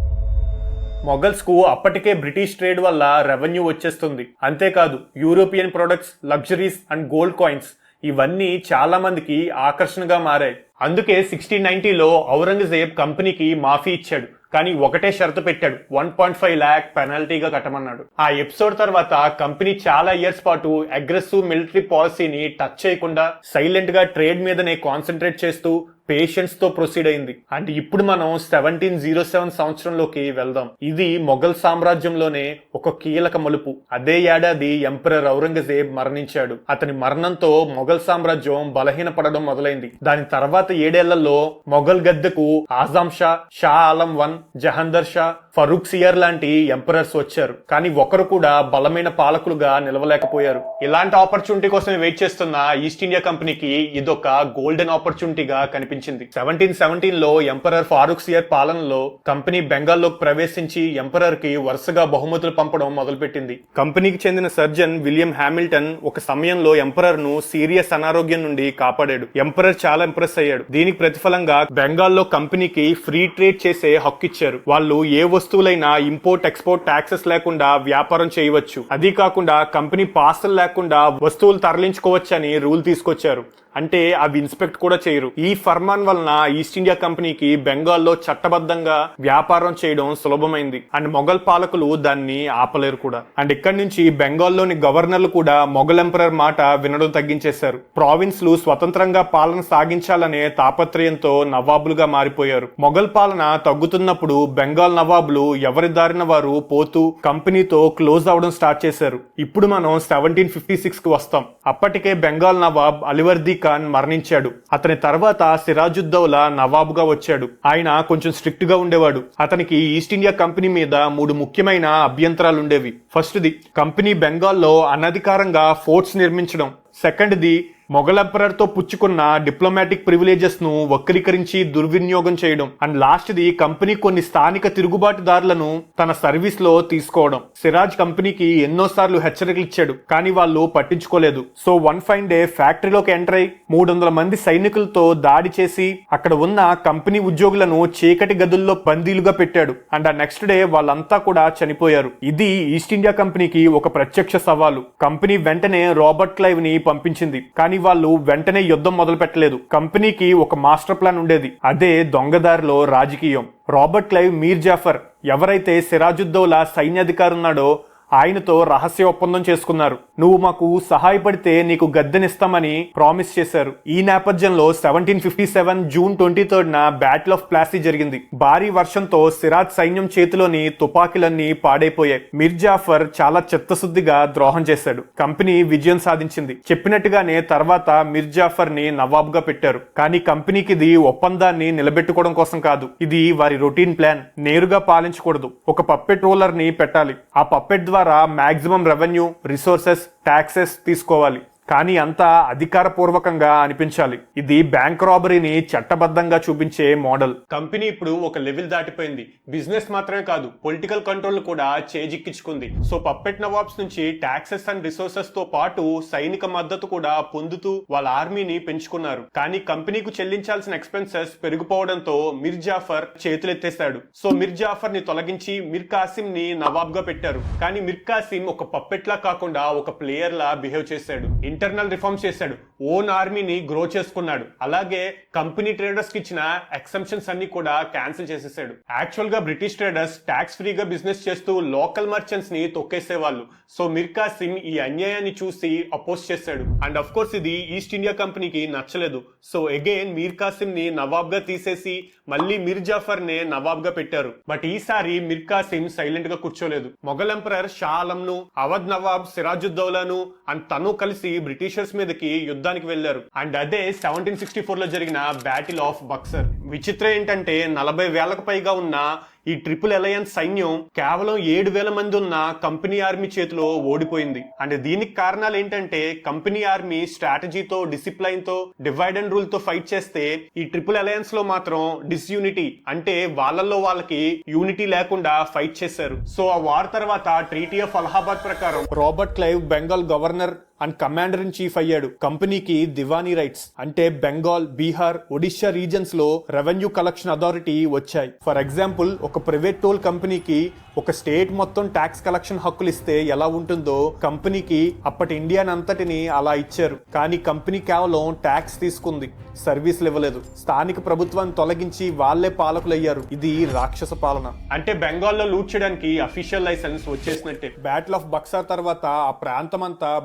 మొఘల్స్కు అప్పటికే బ్రిటిష్ ట్రేడ్ వల్ల రెవెన్యూ వచ్చేస్తుంది. అంతేకాదు European products luxuries and gold coins ఇవన్నీ చాలా మందికి ఆకర్షణగా మారాయి. అందుకే సిక్స్టీన్ నైన్టీలో ఔరంగజేబ్ కంపెనీకి మాఫీ ఇచ్చాడు. కానీ ఒకటే షరతు పెట్టాడు. వన్ పాయింట్ ఫైవ్ ల్యాక్ పెనాల్టీగా కట్టమన్నాడు. ఆ ఎపిసోడ్ తర్వాత కంపెనీ చాలా ఇయర్స్ పాటు అగ్రెసివ్ మిలిటరీ పాలసీని టచ్ చేయకుండా సైలెంట్గా ట్రేడ్ మీదనే కాన్సన్ట్రేట్ చేస్తూ పేషెంట్స్తో ప్రొసీడ్ అయింది. అండ్ ఇప్పుడు మనం సెవెంటీన్ జీరో సెవెన్ సంవత్సరంలోకి వెళ్దాం. ఇది మొఘల్ సామ్రాజ్యంలోనే ఒక కీలక మలుపు. అదే ఏడాది ఎంపరర్ ఔరంగజేబ్ మరణించాడు. అతని మరణంతో మొఘల్ సామ్రాజ్యం బలహీనపడడం మొదలైంది. దాని తర్వాత ఏడేళ్ళలో మొఘల్ గద్దెకు ఆజాం షా షా ఆలం వన్ జహందర్ షా ఫరూక్ సియర్ లాంటి ఎంపరర్స్ వచ్చారు. కానీ ఒకరు కూడా బలమైన పాలకులుగా నిలవలేకపోయారు. ఇలాంటి ఆపర్చునిటీ కోసం వెయిట్ చేస్తున్న ఈస్ట్ ఇండియా కంపెనీకి ఇదొక గోల్డెన్ ఆపర్చునిటీగా కనిపించింది. సెవెంటీన్ సెవెంటీన్లో ఎంపరర్ ఫారూక్ సియర్ పాలనలో కంపెనీ బెంగాల్లోకి ప్రవేశించి ఎంపరర్కి వరుసగా బహుమతులు పంపడం మొదలుపెట్టింది. కంపెనీకి చెందిన సర్జన్ విలియం హ్యామిల్టన్ ఒక సమయంలో ఎంపరర్ను సీరియస్ అనారోగ్యం నుండి కాపాడాడు. ఎంపరర్ చాలా ఇంప్రెస్ అయ్యాడు. దీనికి ప్రతిఫలంగా బెంగాల్లో కంపెనీకి ఫ్రీ ట్రేడ్ చేసే హక్కు ఇచ్చారు. వాళ్ళు ఏ వస్తువులైనా ఇంపోర్ట్ ఎక్స్పోర్ట్ ట్యాక్సెస్ లేకుండా వ్యాపారం చేయవచ్చు. అది కాకుండా కంపెనీ పార్సల్ లేకుండా వస్తువులు తరలించుకోవచ్చని రూల్ తీసుకొచ్చారు. అంటే అవి ఇన్స్పెక్ట్ కూడా చేయరు. ఈ ఫర్మాన్ వలన ఈస్ట్ ఇండియా కంపెనీకి బెంగాల్లో చట్టబద్ధంగా వ్యాపారం చేయడం సులభమైంది. అండ్ మొఘల్ పాలకులు దాన్ని ఆపలేరు కూడా. అండ్ ఇక్కడి నుంచి బెంగాల్లోని గవర్నర్లు కూడా మొఘల్ ఎంపరర్ మాట వినడం తగ్గించేశారు. ప్రావిన్స్లు స్వతంత్రంగా పాలన సాగించాలనే తాపత్రయంతో నవాబులుగా మారిపోయారు. మొఘల్ పాలన తగ్గుతున్నప్పుడు బెంగాల్ నవాబులు ఎవరి దారిన వారు పోతూ కంపెనీతో క్లోజ్ అవడం స్టార్ట్ చేశారు. ఇప్పుడు మనం సెవెంటీన్ ఫిఫ్టీ సిక్స్కి వస్తాం. అప్పటికే బెంగాల్ నవాబ్ అలివర్ది ఖాన్ మరణించాడు. అతని తర్వాత సిరాజుద్దౌలా నవాబుగా వచ్చాడు. ఆయన కొంచెం స్ట్రిక్ట్గా ఉండేవాడు. అతనికి ఈస్ట్ ఇండియా కంపెనీ మీద మూడు ముఖ్యమైన అభ్యంతరాలు ఉండేవి ఫస్ట్ది కంపెనీ బెంగాల్లో అనధికారంగా ఫోర్ట్స్ నిర్మించడం. సెకండ్ది మొఘల్ ఎంపరర్తో పుచ్చుకున్న డిప్లొమాటిక్ ప్రివిలేజెస్ను వక్రీకరించి దుర్వినియోగం చేయడం అండ్ లాస్ట్ది కంపెనీ కొన్ని స్థానిక తిరుగుబాటుదారులను తన సర్వీస్లో తీసుకోవడం. సిరాజ్ కంపెనీకి ఎన్నోసార్లు హెచ్చరికలు ఇచ్చాడు కానీ వాళ్ళు పట్టించుకోలేదు. సో వన్ ఫైన్ డే ఫ్యాక్టరీలోకి ఎంటర్ అయి మూడు వందల మంది సైనికులతో దాడి చేసి అక్కడ ఉన్న కంపెనీ ఉద్యోగులను చీకటి గదుల్లో బందీలుగా పెట్టాడు అండ్ ఆ నెక్స్ట్ డే వాళ్ళంతా కూడా చనిపోయారు. ఇది ఈస్ట్ ఇండియా కంపెనీకి ఒక ప్రత్యక్ష సవాలు. కంపెనీ వెంటనే రాబర్ట్ క్లైవ్ని పంపించింది కానీ వాళ్ళు వెంటనే యుద్ధం మొదలు పెట్టలేదు కంపెనీకి ఒక మాస్టర్ ప్లాన్ ఉండేది. అదే దొంగదారిలో రాజకీయం. రాబర్ట్ క్లైవ్ మీర్ జాఫర్ ఎవరైతే సిరాజుద్దౌలా సైన్యాధికారున్నాడో ఆయనతో రహస్య ఒప్పందం చేసుకున్నారు. నువ్వు మాకు సహాయపడితే నీకు గద్దెనిస్తామని ప్రామిస్ చేశారు. ఈ నేపథ్యంలో seventeen fifty seven June twenty third న బ్యాటిల్ ఆఫ్ ప్లాసీ జరిగింది. భారీ వర్షంతో సిరాజ్ సైన్యం చేతిలోని తుపాకీలన్నీ పాడైపోయాయి. మిర్జాఫర్ చాలా చిత్తశుద్ధిగా ద్రోహం చేశాడు. కంపెనీ విజయం సాధించింది. చెప్పినట్టుగానే తర్వాత మిర్జాఫర్ని నవాబ్గా పెట్టారు. కానీ కంపెనీకి ఇది ఒప్పందాన్ని నిలబెట్టుకోవడం కోసం కాదు. ఇది వారి రొటీన్ ప్లాన్. నేరుగా పాలించకూడదు. ఒక పప్పెట్ రోలర్ని పెట్టాలి. ఆ పప్పెట్ ద్వారా మాక్సిమం రెవెన్యూ రిసోర్సెస్ ట్యాక్సెస్ తీసుకోవాలి. కానీ అంతా అధికారపూర్వకంగా అనిపించాలి. ఇది బ్యాంక్ రాబరీని చట్టబద్ధంగా చూపించే మోడల్. కంపెనీ ఇప్పుడు ఒక లెవెల్ దాటిపోయింది. బిజినెస్ మాత్రమే కాదు పొలిటికల్ కంట్రోల్ కూడా చేజిక్కించుకుంది. సో పప్పెట్ నవాబ్స్ నుంచి టాక్సెస్ అండ్ రిసోర్సెస్తో పాటు సైనిక మద్దతు కూడా పొందుతూ వాళ్ళ ఆర్మీని పెంచుకున్నారు. కానీ కంపెనీకు చెల్లించాల్సిన ఎక్స్పెన్సెస్ పెరిగిపోవడంతో మిర్ జాఫర్ చేతులెత్తేశాడు. సో మిర్ జాఫర్ని తొలగించి మిర్ కాసిం ని నవాబ్గా పెట్టారు. కానీ మిర్ కాసిం ఒక పప్పెట్లా కాకుండా ఒక ప్లేయర్ లా బిహేవ్ చేశాడు. ఇంటర్నల్ రిఫార్మ్స్ చేశాడు. ఓన్ ఆర్మీని గ్రో చేసుకున్నాడు. అలాగే కంపెనీ ట్రేడర్స్కి ఇచ్చిన ఎక్సెంప్షన్స్ అన్ని కూడా క్యాన్సిల్ చేసేసాడు. యాక్చువల్గా బ్రిటిష్ ట్రేడర్స్ ట్యాక్స్ ఫ్రీగా బిజినెస్ చేస్తూ లోకల్ మర్చెంట్స్ని తొక్కేసేవాళ్ళు. సో మిర్కా సింగ్ ఈ అన్యాయాన్ని చూసి అపోజ్ చేశాడు. అండ్ అఫ్ కోర్స్ ఇది ఈస్ట్ ఇండియా కంపెనీకి నచ్చలేదు. సో అగైన్ మీర్ కాసిం ని నవాబ్గా తీసేసి మళ్ళీ మిర్ జాఫర్ నే నవాబ్గా పెట్టారు. బట్ ఈసారి మిర్ కాసిం సైలెంట్గా కూర్చోలేదు. మొఘల్ ఎంపరర్ షా ఆలం ను అవధ్ నవాబ్ సిరాజుద్దౌలాను అండ్ తను కలిసి బ్రిటిషర్స్ మీదకి యుద్ధానికి వెళ్ళారు అండ్ అదే సెవెంటీన్ సిక్స్టీ ఫోర్లో జరిగిన బ్యాటిల్ ఆఫ్ బక్సర్. విచిత్రం ఏంటంటే నలభై వేలకు పైగా ఉన్న ఈ ట్రిపుల్ అలయన్స్ సైన్యం కేవలం ఏడు వేల మంది ఉన్న కంపెనీ ఆర్మీ చేతిలో ఓడిపోయింది. అండ్ దీనికి కారణాలు ఏంటంటే కంపెనీ ఆర్మీ స్ట్రాటజీతో డిసిప్లైన్తో డివైడ్ అండ్ రూల్తో ఫైట్ చేస్తే ఈ ట్రిపుల్ అలయన్స్లో మాత్రం డిస్యూనిటీ అంటే వాళ్ళల్లో వాళ్ళకి యూనిటీ లేకుండా ఫైట్ చేశారు. సో ఆ వార్ తర్వాత ట్రీటీ ఆఫ్ అలహాబాద్ ప్రకారం Robert Clive Bengal governor and commander in chief అయ్యాడు. కంపెనీకి దివానీ రైట్స్. అంటే బెంగాల్ బీహార్ ఒడిషా రీజన్స్లో రెవెన్యూ కలెక్షన్ అథారిటీ వచ్చాయి. ఫర్ ఎగ్జాంపుల్ ఒక ప్రైవేట్ టోల్ కంపెనీకి ఒక స్టేట్ మొత్తం ట్యాక్స్ కలెక్షన్ హక్కులు ఇస్తే ఎలా ఉంటుందో కంపెనీకి అప్పటి ఇండియన్ అంతటిని అలా ఇచ్చారు. కానీ కంపెనీ కేవలం ట్యాక్స్ తీసుకుంది. సర్వీసులు ఇవ్వలేదు. స్థానిక ప్రభుత్వాన్ని తొలగించి వాళ్ళే పాలకులయ్యారు. ఇది రాక్షస పాలన. అంటే బెంగాల్లో లూట్ చేయడానికి అఫీషియల్ లైసెన్స్ వచ్చేసినట్టే. బ్యాటిల్ ఆఫ్ బక్సార్ తర్వాత ఆ ప్రాంతం అంతా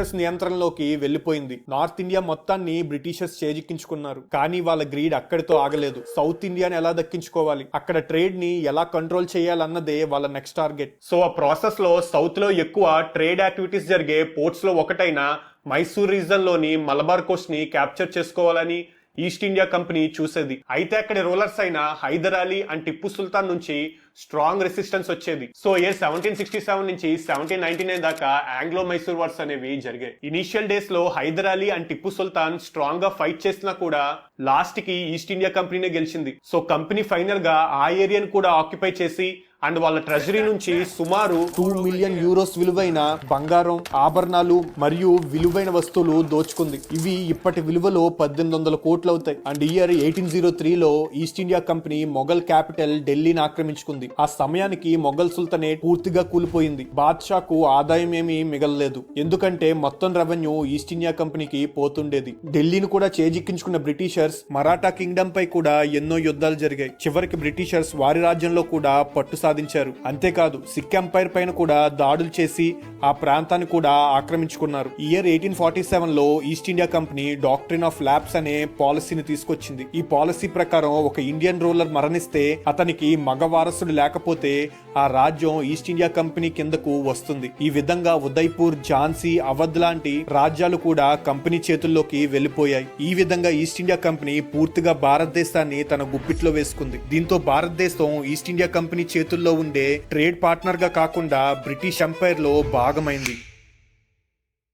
బ్రిటిషర్స్ నియంత్రణలోకి వెళ్ళిపోయింది నార్త్ ఇండియా మొత్తాన్ని బ్రిటిషర్స్ చేజిక్కించుకున్నారు. కానీ వాళ్ళ గ్రీడ్ అక్కడితో ఆగలేదు. సౌత్ ఇండియాని ఎలా దక్కించుకోవాలి? అక్కడ ట్రేడ్ని ఎలా కంట్రోల్ చేయాలన్నదే వాళ్ళ నెక్స్ట్ టార్గెట్. సో ఆ ప్రాసెస్లో సౌత్లో ఎక్కువ ట్రేడ్ యాక్టివిటీస్ జరిగే పోర్ట్స్లో ఒకటైన మైసూర్ రీజన్లోని మలబార్ కోస్ట్ని క్యాప్చర్ చేసుకోవాలని ఈస్ట్ ఇండియా కంపెనీ చూసేది. అయితే అక్కడి రూలర్స్ అయిన హైదర్ అలీ అండ్ టిప్పు సుల్తాన్ నుంచి స్ట్రాంగ్ రెసిస్టెన్స్ వచ్చేది. So a seventeen sixty seven నుంచి సెవెంటీన్ నైన్టీ నైన్ దాకా ఆంగ్లో మైసూర్ వార్స్ అనేవి జరిగాయి. Initial days Hyder Ali and Tipu Sultan స్ట్రాంగ్గా ఫైట్ చేసినా కూడా లాస్ట్కి ఈస్ట్ ఇండియా కంపెనీనే గెలిచింది. సో కంపెనీ ఫైనల్గా ఆ ఏరియాను కూడా ఆక్యుపై చేసి అండ్ వాళ్ళ ట్రెజరీ నుంచి సుమారు టూ మిలియన్ యూరోస్ విలువైన బంగారం ఆభరణాలు మరియు విలువైన వస్తువులు దోచుకుంది. ఇవి ఇప్పటి విలువలో పద్దెనిమిది వందల కోట్లు అవుతాయి. అండ్ ఇయర్ ఎయిటీన్ జీరో త్రీలో East India company Mughal capital ఢిల్లీని ఆక్రమించుకుంది. ఆ సమయానికి మొఘల్ సుల్తనేట్ పూర్తిగా కూలిపోయింది. బాద్షాకు ఆదాయం ఏమీ మిగలలేదు. ఎందుకంటే మొత్తం రెవెన్యూ ఈస్ట్ ఇండియా కంపెనీకి పోతుండేది. ఢిల్లీని కూడా చేజిక్కించుకున్న బ్రిటిషర్స్ మరాఠా కింగ్డమ్ పై కూడా ఎన్నో యుద్ధాలు జరిగాయి. చివరికి బ్రిటిషర్స్ వారి రాజ్యంలో కూడా పట్టుసా సాధించారు. అంతేకాదు సిక్ ఎంపైర్ పైన కూడా దాడులు చేసి ఆ ప్రాంతాన్ని కూడా ఆక్రమించుకున్నారు. ఇయర్ ఎయిటీన్ ఫార్టీ సెవెన్లో East India company doctrine of lapse అనే పాలసీని తీసుకొచ్చింది. ఈ పాలసీ ప్రకారం ఒక ఇండియన్ రూలర్ మరణిస్తే అతనికి మగ వారసుడు లేకపోతే ఆ రాజ్యం ఈస్ట్ ఇండియా కంపెనీ కిందకు వస్తుంది. ఈ విధంగా ఉదయ్పూర్ ఝాన్సీ అవధ్ లాంటి రాజ్యాలు కూడా కంపెనీ చేతుల్లోకి వెళ్ళిపోయాయి ఈ విధంగా ఈస్ట్ ఇండియా కంపెనీ పూర్తిగా భారతదేశాన్ని తన గుప్పిట్లో వేసుకుంది. దీంతో భారతదేశం ఈస్ట్ ఇండియా కంపెనీ చేతుల్లో ఉండే ట్రేడ్ పార్ట్నర్గా కాకుండా బ్రిటిష్ ఎంపైర్లో భాగమైంది.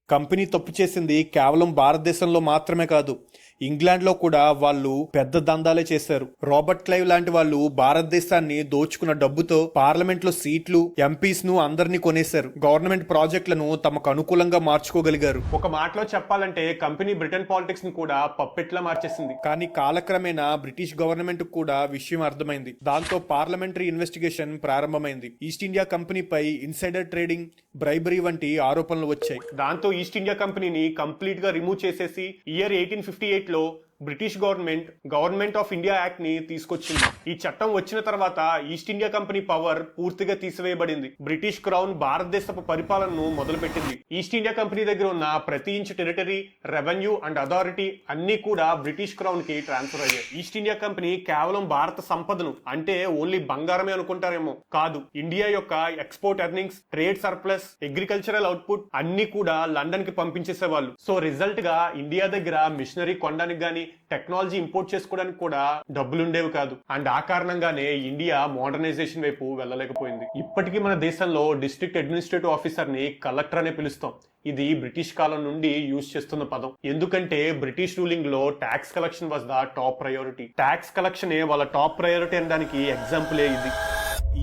కంపెనీ తప్పు చేసింది కేవలం భారతదేశంలో మాత్రమే కాదు ఇంగ్లాండ్లో కూడా వాళ్ళు పెద్ద దందాలే చేశారు. రాబర్ట్ క్లైవ్ లాంటి వాళ్ళు భారతదేశాన్ని దోచుకున్న డబ్బుతో పార్లమెంట్లో సీట్లు ఎంపీస్ను అందరినీ కొనేశారు. గవర్నమెంట్ ప్రాజెక్టులను తమకు అనుకూలంగా మార్చుకోగలిగారు. ఒక మాటలో చెప్పాలంటే కంపెనీ బ్రిటన్ పాలిటిక్స్ని కూడా పప్పెట్లా మార్చేసింది. కానీ కాలక్రమేణా బ్రిటిష్ గవర్నమెంట్ కూడా విషయం అర్థమైంది. దాంతో పార్లమెంటరీ ఇన్వెస్టిగేషన్ ప్రారంభమైంది. ఈస్ట్ ఇండియా కంపెనీపై ఇన్సైడర్ ట్రేడింగ్ బ్రైబరీ వంటి ఆరోపణలు వచ్చాయి. దాంతో ఈస్ట్ ఇండియా కంపెనీని కంప్లీట్గా రిమూవ్ చేసేసి ఇయర్ ఎయిటీన్ ఫిఫ్టీ ఎయిట్ లో British government government of India యాక్ట్ని తీసుకొచ్చింది. ఈ చట్టం వచ్చిన తర్వాత ఈస్ట్ ఇండియా కంపెనీ పవర్ పూర్తిగా తీసివేయబడింది. బ్రిటిష్ క్రౌన్ భారతదేశపు పరిపాలనను మొదలుపెట్టింది. ఈస్ట్ ఇండియా కంపెనీ దగ్గర ఉన్న ప్రతి inch territory revenue and authority అన్ని కూడా బ్రిటిష్ క్రౌన్కి ట్రాన్స్ఫర్ అయ్యాయి. ఈస్ట్ ఇండియా కంపెనీ కేవలం భారత సంపదను అంటే ఓన్లీ బంగారమే అనుకుంటారేమో కాదు. ఇండియా యొక్క export earnings trade surplus agricultural output అన్ని కూడా లండన్కి పంపించేసేవాళ్ళు. సో రిజల్ట్గా ఇండియా దగ్గర మిషనరీ కొనడానికి గానీ టెక్నాలజీ ఇంపోర్ట్ చేసుకోవడానికి కూడా డబ్బులు ఉండేవి కాదు. అండ్ ఆ కారణంగానే ఇండియా మోడర్నైజేషన్ వైపు వెళ్ళలేకపోయింది. ఇప్పటికీ మన దేశంలో డిస్ట్రిక్ట్ అడ్మినిస్ట్రేటివ్ ఆఫీసర్ని కలెక్టర్ అనే పిలుస్తాం. ఇది బ్రిటిష్ కాలం నుండి యూజ్ చేస్తున్న పదం. ఎందుకంటే British రూలింగ్లో tax collection was the top priority. Tax collection వాళ్ళ టాప్ ప్రయారిటీ అనడానికి ఎగ్జాంపులే ఇది.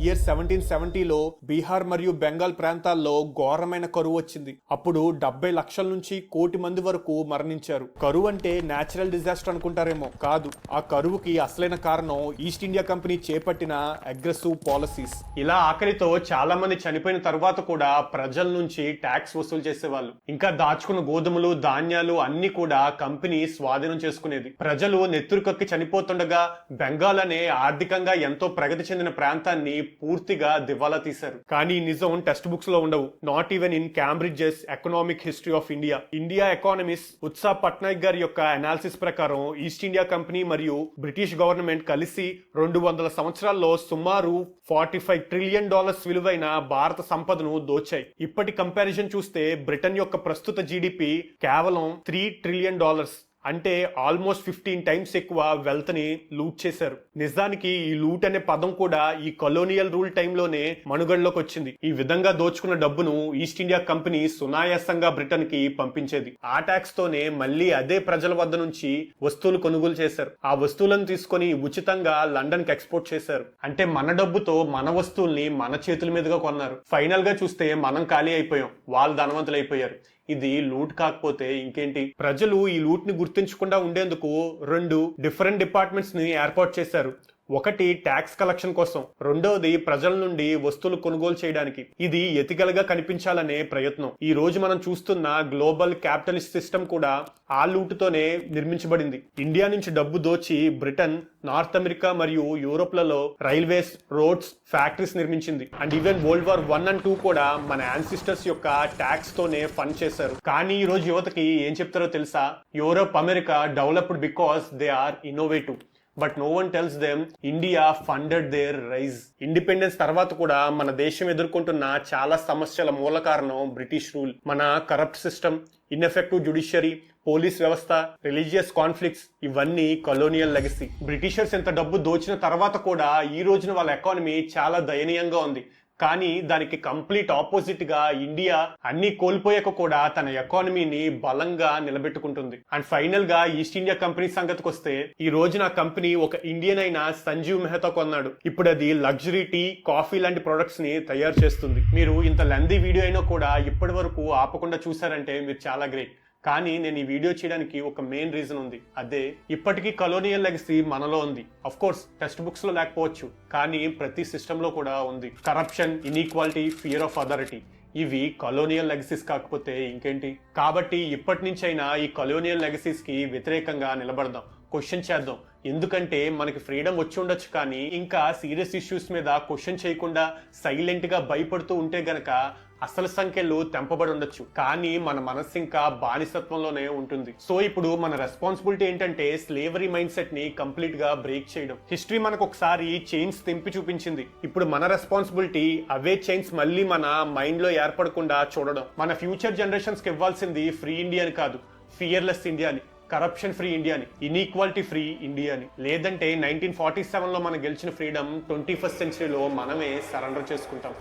ఇయర్ సెవెంటీన్ సెవెంటీలో బీహార్ మరియు బెంగాల్ ప్రాంతాల్లో ఘోరమైన కరువు వచ్చింది. అప్పుడు డెబ్బై లక్షల నుంచి కోటి మంది వరకు మరణించారు. కరువు అంటే నేచురల్ డిజాస్టర్ అనుకుంటారేమో. కాదు ఆ కరువుకి అసలైన కారణం ఈస్ట్ ఇండియా కంపెనీ చేపట్టిన అగ్రెసివ్ పాలసీస్. ఇలా ఆఖరితో చాలా మంది చనిపోయిన తర్వాత కూడా ప్రజల నుంచి ట్యాక్స్ వసూలు చేసేవాళ్ళు. ఇంకా దాచుకున్న గోధుమలు ధాన్యాలు అన్ని కూడా కంపెనీ స్వాధీనం చేసుకునేది. ప్రజలు నెత్తురు కక్కి చనిపోతుండగా బెంగాల్ అనే ఆర్థికంగా ఎంతో ప్రగతి చెందిన ప్రాంతాన్ని పూర్తిగా దివాలా తీశారు. కానీ నిజం టెక్స్ట్ బుక్స్లో ఉండవు. Not even in Cambridge's economic history of India India economist Utsa Patnaik గారి యొక్క అనాలిసిస్ ప్రకారం ఈస్ట్ ఇండియా కంపెనీ మరియు బ్రిటిష్ గవర్నమెంట్ కలిసి రెండు వందల సంవత్సరాల్లో సుమారు ఫార్టీ ఫైవ్ ట్రిలియన్ డాలర్స్ విలువైన భారత సంపదను దోచాయి. ఇప్పటి కంపారిజన్ చూస్తే బ్రిటన్ యొక్క ప్రస్తుత జీడిపి కేవలం త్రీ ట్రిలియన్ డాలర్స్ అంటే ఆల్మోస్ట్ ఫిఫ్టీన్ టైమ్స్ ఎక్కువ వెల్త్ని లూట్ చేశారు. నిజానికి ఈ లూట్ అనే పదం కూడా ఈ కొలోనియల్ రూల్ టైంలోనే మనుగడలోకి వచ్చింది. ఈ విధంగా దోచుకున్న డబ్బును ఈస్ట్ ఇండియా కంపెనీ సునాయాసంగా బ్రిటన్కి పంపించేది. ఆ ట్యాక్స్ తోనే మళ్ళీ అదే ప్రజల వద్ద నుంచి వస్తువులు కొనుగోలు చేశారు. ఆ వస్తువులను తీసుకొని ఉచితంగా లండన్కి ఎక్స్పోర్ట్ చేశారు. అంటే మన డబ్బుతో మన వస్తువుల్ని మన చేతుల మీదుగా కొన్నారు. ఫైనల్గా చూస్తే మనం ఖాళీ అయిపోయాం. వాళ్ళు ధనవంతులు అయిపోయారు ఇది లూట్ కాకపోతే ఇంకేంటి? ప్రజలు ఈ లూట్ని గుర్తించకుండా ఉండేందుకు రెండు డిఫరెంట్ డిపార్ట్మెంట్స్ని ఏర్పాటు చేశారు. ఒకటి ట్యాక్స్ కలెక్షన్ కోసం రెండవది ప్రజల నుండి వస్తువులు కొనుగోలు చేయడానికి. ఇది ఎతికలగా కనిపించాలనే ప్రయత్నం. ఈ రోజు మనం చూస్తున్న గ్లోబల్ క్యాపిటలిస్ట్ సిస్టమ్ కూడా ఆ లూటుతోనే నిర్మించబడింది. ఇండియా నుంచి డబ్బు దోచి బ్రిటన్ నార్త్ అమెరికా మరియు యూరోప్లలో రైల్వేస్ రోడ్స్ ఫ్యాక్టరీస్ నిర్మించింది. And even world war one and two కూడా మన యాన్సిస్టర్స్ యొక్క ట్యాక్స్ తోనే ఫండ్ చేశారు. కానీ ఈ రోజు యువతకి ఏం చెప్తారో తెలుసా? Europe America developed because they are innovative. But no one tells them India funded their rise independence తర్వాత కూడా మన దేశం ఎదుర్కొంటున్న చాలా సమస్యల మూల కారణం బ్రిటిష్ రూల్ మన corrupt system ineffective judiciary police వ్యవస్థ రిలీజియస్ కాన్ఫ్లిక్ట్స్ ఇవన్నీ కొలోనియల్ లెగసీ బ్రిటిషర్స్ ఎంత డబ్బు దోచిన తర్వాత కూడా ఈ రోజున వాళ్ళ ఎకానమీ చాలా దయనీయంగా ఉంది. కానీ దానికి కంప్లీట్ ఆపోజిట్గా ఇండియా అన్ని కోల్పోయాక కూడా తన ఎకానమీని బలంగా నిలబెట్టుకుంటుంది. అండ్ ఫైనల్గా ఈస్ట్ ఇండియా కంపెనీ సంగతికి వస్తే ఈ రోజున కంపెనీ ఒక ఇండియన్ అయిన సంజీవ్ మెహతా కొన్నాడు. ఇప్పుడు అది లగ్జరీ టీ కాఫీ లాంటి ప్రొడక్ట్స్ని తయారు చేస్తుంది. మీరు ఇంత లెందీ వీడియో అయినా కూడా ఇప్పటి వరకు ఆపకుండా చూసారంటే మీరు చాలా గ్రేట్. కానీ నేను ఈ వీడియో చేయడానికి ఒక మెయిన్ రీజన్ ఉంది. అదే ఇప్పటికీ కలోనియల్ లెగసీ మనలో ఉంది. అఫ్ కోర్స్ టెక్స్ట్ బుక్స్లో లేకపోవచ్చు కానీ ప్రతి సిస్టమ్లో కూడా ఉంది. Corruption inequality fear of authority ఇవి కలోనియల్ లెగసీస్ కాకపోతే ఇంకేంటి? కాబట్టి ఇప్పటి నుంచైనా ఈ కలోనియల్ లెగసీస్కి వ్యతిరేకంగా నిలబడదాం. క్వశ్చన్ చేద్దాం. ఎందుకంటే మనకి ఫ్రీడమ్ వచ్చి ఉండొచ్చు కానీ ఇంకా సీరియస్ ఇష్యూస్ మీద క్వశ్చన్ చేయకుండా సైలెంట్గా భయపడుతూ ఉంటే గనక అసలు సంఖ్యలు తెంపబడి ఉండొచ్చు. కానీ మన మనస్సు ఇంకా బానిసత్వంలోనే ఉంటుంది. సో ఇప్పుడు మన రెస్పాన్సిబిలిటీ ఏంటంటే స్లేవరీ మైండ్ సెట్ని కంప్లీట్గా బ్రేక్ చేయడం. హిస్టరీ మనకు ఒకసారి చైన్స్ తెంపి చూపించింది. ఇప్పుడు మన రెస్పాన్సిబిలిటీ అవే చైన్స్ మళ్ళీ మన మైండ్లో ఏర్పడకుండా చూడడం. మన ఫ్యూచర్ జనరేషన్స్కి ఇవ్వాల్సింది ఫ్రీ ఇండియా అని కాదు ఫియర్లెస్ ఇండియాని కరప్షన్ ఫ్రీ ఇండియా అని ఇన్ఈక్వాలిటీ ఫ్రీ ఇండియా అని. లేదంటే నైన్టీన్ ఫార్టీ సెవెన్లో మనం గెలిచిన ఫ్రీడమ్ ట్వంటీ ఫస్ట్ సెంచరీలో మనమే సరెండర్ చేసుకుంటాం.